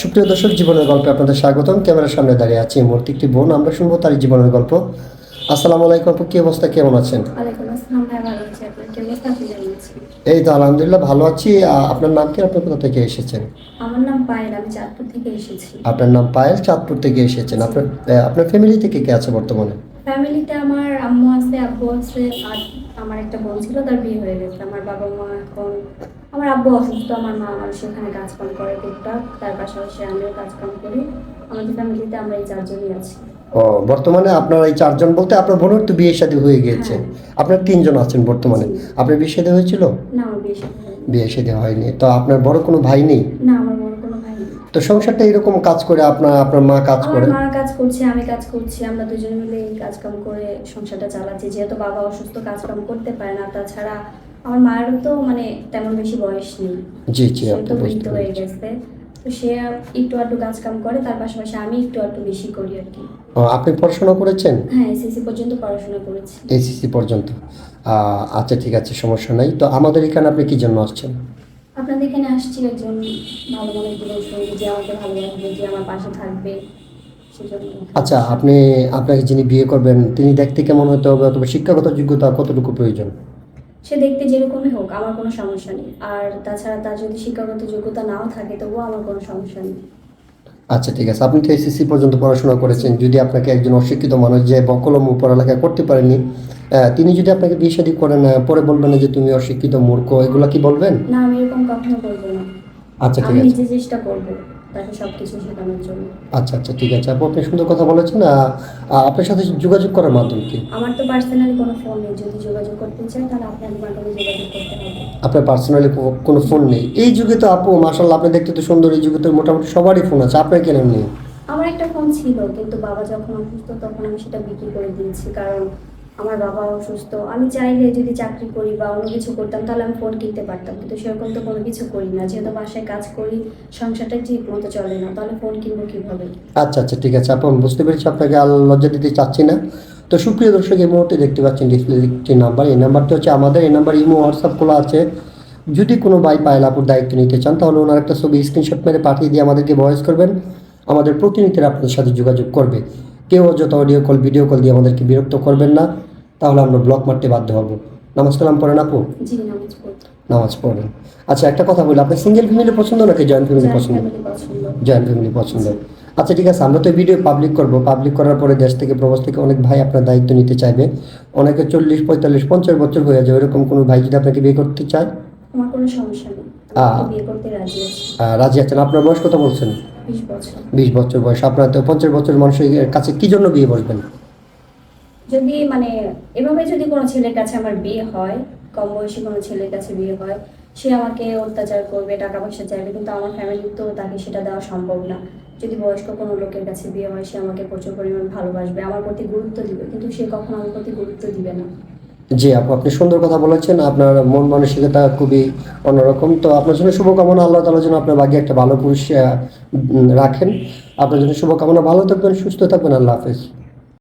সুপ্রিয় দর্শক জীবনের গল্পে আপনাদের স্বাগতম। ক্যামেরার সামনে দাঁড়িয়ে আছি এই মুহূর্তে একটি বোন। আমরা শুনব তার জীবনের গল্প। আসসালামু আলাইকুম আপু কি অবস্থা? কেমন আছেন? এই তো আলহামদুলিল্লাহ ভালো আছি। আপনার নাম কি? আপনি কোথা থেকে এসেছেন? আমার নাম পায়েল আমি চাঁদপুর থেকে এসেছি। আপনার নাম পায়েল চাঁদপুর থেকে এসেছেন। আপনার আপনার ফ্যামিলি থেকে কে আছে বর্তমানে? ফ্যামিলিতে আমার আম্মু আছে আব্বু আছে আর আমার একটা বোন ছিল তার বিয়ে হয়ে গেছে। আমার বাবা মা এখন আব্বু অসুস্থ আমার মা আমার সেখানে কাজকাম করে টুকটাক তার পাশাপাশি আমিও কাজকাম করি। আমাদের ফ্যামিলিতে আমরা এই চারজনই আছি। ও বর্তমানে আপনার এই চারজন বলতে আপনার বোনের তো বিয়ে শাদী হয়ে গিয়েছে আপনার তিনজন আছেন বর্তমানে। আপনার বিয়ে শাদী হয়েছিল? না আমার বিয়ে শাদী হয়নি। বিয়ে শাদী হয়নি। তো আপনার বড় কোনো ভাই নেই? না আমার বড় কোনো ভাই নেই। তো সংসারটা এরকম কাজ করে আপনার আপনার মা কাজ করে? মা কাজ করছে আমি কাজ করছি আমরা দুজন মিলে এই কাজ কাম করে সংসারটা চালাচ্ছি। যেহেতু বাবা অসুস্থ কাজ কাম করতে পারে না তাছাড়া আমার মায়েরও তো মানে তেমন বেশি বয়স নেই। জি জি আপনি তো বুঝতে বৃদ্ধ হয়ে গেছে। তো সে একটু আধটু কাজ কাম করে তার পাশাপাশি আমি একটু আধটু বেশি করি আর কি। ও, আপনি পড়াশোনা করেছেন? হ্যাঁ এসএসসি পর্যন্ত পড়াশোনা করেছি। এসিসি পর্যন্ত। আচ্ছা ঠিক আছে সমস্যা নাই। তো আমাদের এখানে আপনি কি জন্য আসছেন? আপনাদের এখানে আসছি একজন ভালো মনের জীবন সঙ্গী যে আমাকে ভালোবাসবে যে আমার পাশে থাকবে আচ্ছা আপনি আপনাকে যিনি বিয়ে করবেন তিনি দেখতে কেমন হতে হবে অথবা শিক্ষাগত যোগ্যতা কতটুকু প্রয়োজন? সে দেখতে যেরকমই হোক আমার কোনো সমস্যা নেই। আর তাছাড়া তার যদি শিক্ষাগত যোগ্যতা নাও থাকে তবুও আমার কোনো সমস্যা নেই। আচ্ছা ঠিক আছে। আপনি তো এসএসসি পর্যন্ত পড়াশোনা করেছেন। যদি আপনাকে একজন অশিক্ষিত মানুষ যে বকলম পড়ালেখা করতে পারেনি তিনি যদি আপনাকে বিয়ে শাদী করেন পরে বলবেন যে তুমি অশিক্ষিত মূর্খ এগুলো কি বলবেন? না আমি এরকম কখনো করব না। আচ্ছা ঠিক আমি আছে। নিজে চেষ্টা করব। তাকে সবকিছু শেখানোর জন্য। আচ্ছা আচ্ছা ঠিক আছে। আপু আপনি সুন্দর কথা বলেছেন। আপনার সাথে যোগাযোগ করার মাধ্যম কি? আমার তো পার্সোনালি কোনো ফোন নেই। যদি যোগাযোগ করতে চাই তাহলে আপনার মাধ্যমে যোগাযোগ করতে হবে। আপনার পার্সোনালি কোনো ফোন নেই। এই যুগে তো আপু মাসাল্লাহ আপনি দেখতে তো সুন্দর। এই যুগে তো মোটামুটি সবারই ফোন আছে। আপনার কেন নেই। আমার একটা ফোন ছিল কিন্তু বাবা যখন অসুস্থ তখন আমি সেটা বিক্রি করে দিয়েছি। কারণ আমার বাবা অসুস্থ, আমি চাইলে যদি চাকরি করি বা অন্য কিছু করতাম, তাহলে আমি ফোন কিনতে পারতাম। কিন্তু সেরকম তো কোনো কিছু করি না। যেহেতু বাসায় কাজ করি, সংসারটা ঠিক মতো চলে না, তাহলে ফোন কিনবো কীভাবে? আচ্ছা আচ্ছা ঠিক আছে। আপু, আমি বুঝতে পেরেছি আপনাকে আর লজ্জা দিতে চাচ্ছি না। তো সুপ্রিয় দর্শক, এই মুহূর্তে দেখতে পাচ্ছেন ডিসপ্লে একটি নাম্বার এই নাম্বারটি হচ্ছে আমাদের, এই নাম্বার ইমো হোয়াটসঅ্যাপ খোলা আছে। যদি কোনো ভাই পায়েল আপুর দায়িত্ব নিতে চান, তাহলে ওনার একটা ছবি স্ক্রিনশট মেরে পাঠিয়ে দিয়ে আমাদেরকে ভয়েস করবেন। আমাদের প্রতিনিধিরা আপনাদের সাথে যোগাযোগ করবে। কেউ অযথা অডিও কল ভিডিও কল দিয়ে আমাদেরকে বিরক্ত করবেন না। তাহলে আমরা ব্লক মারতে বাধ্য হব। নামাজ কালাম পড়েন আপু? নামাজ পড়েন। আচ্ছা একটা কথা বলি আপনার সিঙ্গেল ফ্যামিলি পছন্দ নাকি জয়েন্ট ফ্যামিলি পছন্দ? জয়েন্ট ফ্যামিলি পছন্দ। আচ্ছা ঠিক আছে আমরা তো ভিডিও পাবলিক করব। পাবলিক করার পরে দেশ থেকে প্রবাস থেকে অনেক ভাই আপনার দায়িত্ব নিতে চাইবে। অনেকে চল্লিশ পঁয়তাল্লিশ পঞ্চাশ বছর হয়ে যাবে এরকম কোনো ভাই যদি আপনাকে বিয়ে করতে চায়? আমার কোনো সমস্যা নেই। রাজি আছি। আছেন। আপনার বয়স কত বলছেন? বিশ বছর। বিশ বছর বয়স। আপনার তো পঞ্চাশ বছর মানুষের কাছে কি জন্য বিয়ে বসবেন? যদি মানে এভাবে যদি কোনো ছেলের কাছে আমার বিয়ে হয়, কম বয়সী কোনো ছেলের কাছে বিয়ে হয়, সে আমাকে অত্যাচার করবে, টাকা পয়সা চাইবে, কিন্তু আমার ফ্যামিলির তো তাকে সেটা দেওয়া সম্ভব না। যদি বয়স্ক কোনো লোকের কাছে বিয়ে হয়, সে আমাকে প্রচুর পরিমাণ ভালোবাসবে, আমার প্রতি গুরুত্ব দিবে, কিন্তু সে কখনো আমার প্রতি গুরুত্ব দিবে না। জি আপু, আপনি সুন্দর কথা বলেছেন, আপনার মন মানসিকতা খুবই অন্যরকম। তো আপনার জন্য শুভকামনা, আল্লাহ তালার জন্য আপনার বাকি একটা ভালো পুরুষ রাখেন। আপনার জন্য শুভকামনা, ভালো থাকবেন, সুস্থ থাকবেন, আল্লাহ হাফেজ।